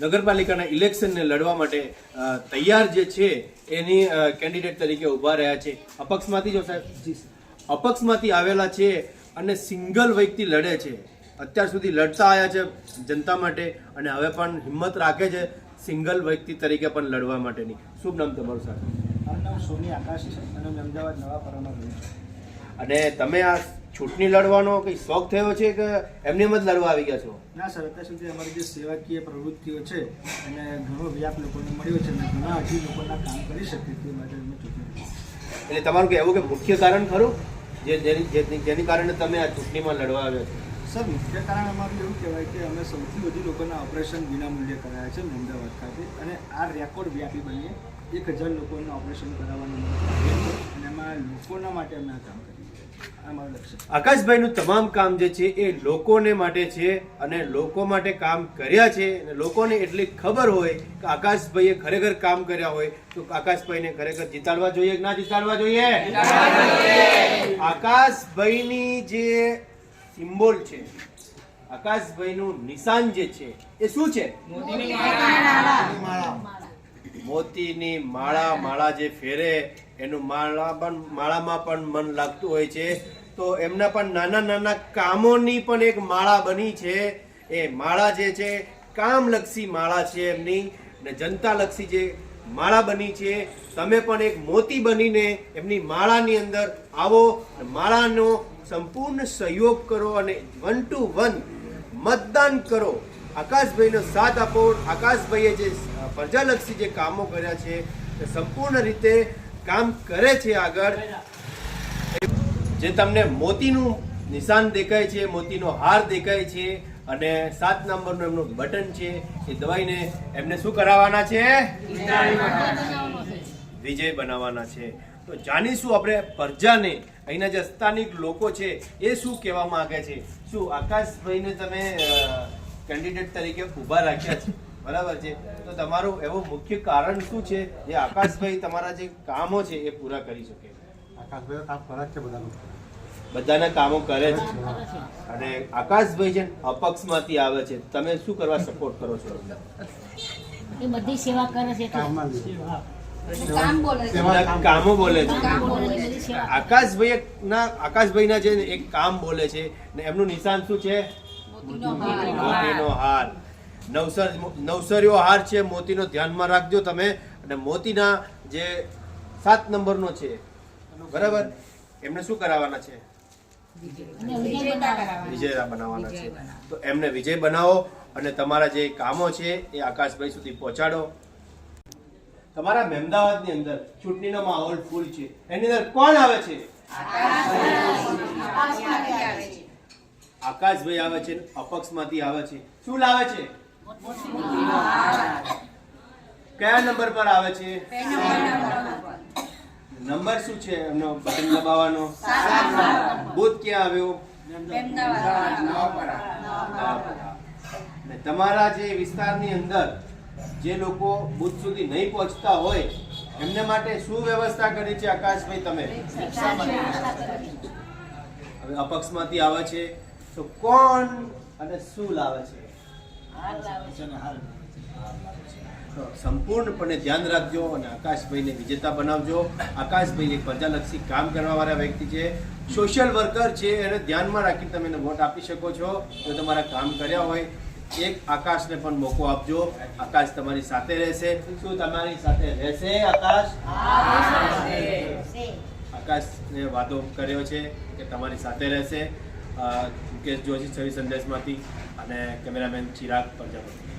નગરપાલિકાના ઇલેક્શનને લડવા માટે તૈયાર જે છે એની કેન્ડિડેટ તરીકે ઊભા રહ્યા છે. અપક્ષમાંથી જો સાહેબ? અપક્ષમાંથી આવેલા છે અને સિંગલ વ્યક્તિ લડે છે. અત્યાર સુધી લડતા આવ્યા છે જનતા માટે અને હવે પણ હિંમત રાખે છે સિંગલ વ્યક્તિ તરીકે પણ લડવા માટેની. શુભ નામ તમારું સાહેબ મારું નામ સોની આકાશ છે. અને અમદાવાદ નવાપરામાં રહું છું. અને તમે આ ચૂંટણી લડવાનો કઈ શોખ થયો છે કે એમને એમ જ લડવા આવી ગયા છો? ના સર અત્યાર સુધી અમારી જે સેવાકીય પ્રવૃત્તિઓ છે અને ઘણો વ્યાપ લોકોને મળ્યો છે અને ઘણા હજી લોકોના કામ કરી શકે તે માટે અમે ચૂંટણી એટલે તમારું કે એવું કે મુખ્ય કારણ ખરું? જે જેની કારણે તમે આ ચૂંટણીમાં લડવા આવ્યા છો? સર મુખ્ય કારણ અમારું એવું કહેવાય કે અમે સૌથી વધુ લોકોના ઓપરેશન વિનામૂલ્યે કરાયા છે અમદાવાદ ખાતે અને આ રેકોર્ડ વ્યાપી બનીએ. એક હજાર લોકોના ઓપરેશન કરાવવાનું અને એમાં લોકોના માટે અમે આ કામ કરીએ છીએ. આકાશભાઈનું તમામ કામ જે છે એ લોકોને માટે છે અને લોકો માટે કામ કર્યા છે અને લોકોને એટલી ખબર હોય કે આકાશભાઈએ ખરેખર કામ કર્યા હોય તો આકાશભાઈને ખરેખર જીતાડવા જોઈએ કે ના જીતાડવા જોઈએ? આકાશભાઈની જે સિમ્બોલ છે, આકાશભાઈનું નિશાન જે છે એ શું છે? મોતીની માળા માળા માળા જે ફેરે, એનું માળા પણ, માળામાં પણ મન લાગતું હોય છે. તો એમના પણ નાના નાના કામોની પણ એક માળા બની છે. એ માળા જે છે, કામલક્ષી માળા છે એમની. ને જનતાલક્ષી જે માળા બની છે, તમે પણ એક મોતી બનીને એમની માળાની અંદર આવો માળાનો સંપૂર્ણ સહયોગ કરો અને વન ટુ વન મતદાન કરો. આકાશભાઈનો સાથ આપો આકાશભાઈએ જે પ્રજાલક્ષી જે કામો કર્યા છે તે સંપૂર્ણ રીતે કામ કરે છે આગળ. જે તમને મોતીનું નિશાન દેખાય છે, મોતીનો હાર દેખાય છે અને સાત નંબરનું એમનું બટન છે, એ દવાઈને એમને શું કરાવવાના છે? વિજય બનાવવાના છે. તો જાણીશું આપણે પ્રજાને, અહીંના જે સ્થાનિક લોકો છે, એ શું કહેવા માંગે છે? શું આકાશભાઈને તમે કેન્ડિડેટ તરીકે ઊભા રાખ્યા છે. બરાબર છે? તો તમારું એવું મુખ્ય કારણ શું છે? જે આકાશભાઈ તમારા જે કામો છે એ પૂરા કરી શકે. આકાશભાઈ કામ કરે છે બધા બધાના કામો કરે છે. અને આકાશભાઈ છે ને અપક્ષમાંથી આવે છે. તમે શું કરવા સપોર્ટ કરો છો? એ બધી સેવા કરે છે કામ બોલે છે. બધા કામો બોલે છે. આકાશભાઈ સેવા. આકાશભાઈ ના આકાશભાઈના જે એક કામ બોલે છે ને એમનું નિશાન શું છે? મોતીનો હાર. નવસર નવસરીઓ હાર છે મોતીનો ધ્યાનમાં રાખજો તમે. અને મોતીના જે સાત નંબરનો છે બરાબર? એમને શું કરાવવાના છે. વિજય બનાવવાના છે. તો એમને વિજય બનાવો અને તમારા જે કામો છે એ આકાશભાઈ સુધી પહોંચાડો. તમારા મહેમદાવાદની અંદર ચૂંટણીનો માહોલ ફૂલ છે. એની અંદર કોણ આવે છે. આકાશભાઈ આવે છે અપક્ષમાંથી આવે છે. શું લાવે છે? કયા નંબર પર આવે છે? નંબર શું છે? એમનો બટન દબાવવાનો. બુધ ક્યાં આવ્યો? ને તમારા જે વિસ્તારની અંદર જે લોકો બુથ સુધી નહીં પહોંચતા હોય એમને માટે શું વ્યવસ્થા કરી છે આકાશભાઈ તમે? હવે અપક્ષમાંથી આવે છે. તો કોણ અને શું લાવે છે? તો સંપૂર્ણપણે ધ્યાન રાખજો અને આકાશભાઈને વિજેતા બનાવજો. આકાશભાઈ એક પ્રજાલક્ષી કામ કરવાવાળા વ્યક્તિ છે. સોશિયલ વર્કર છે એને ધ્યાનમાં રાખી તમે એને વોટ આપી શકો છો. જો તમારા કામ કર્યા હોય એક આકાશને પણ મોકો આપજો. આકાશ તમારી સાથે રહેશે. શું તમારી સાથે રહેશે આકાશ. આકાશને વાદો કર્યો છે કે તમારી સાથે રહેશે. મુકેશ જોશી છવી સંદેશમાંથી અને કેમેરામેન ચિરાગ પ્રજાપતિ.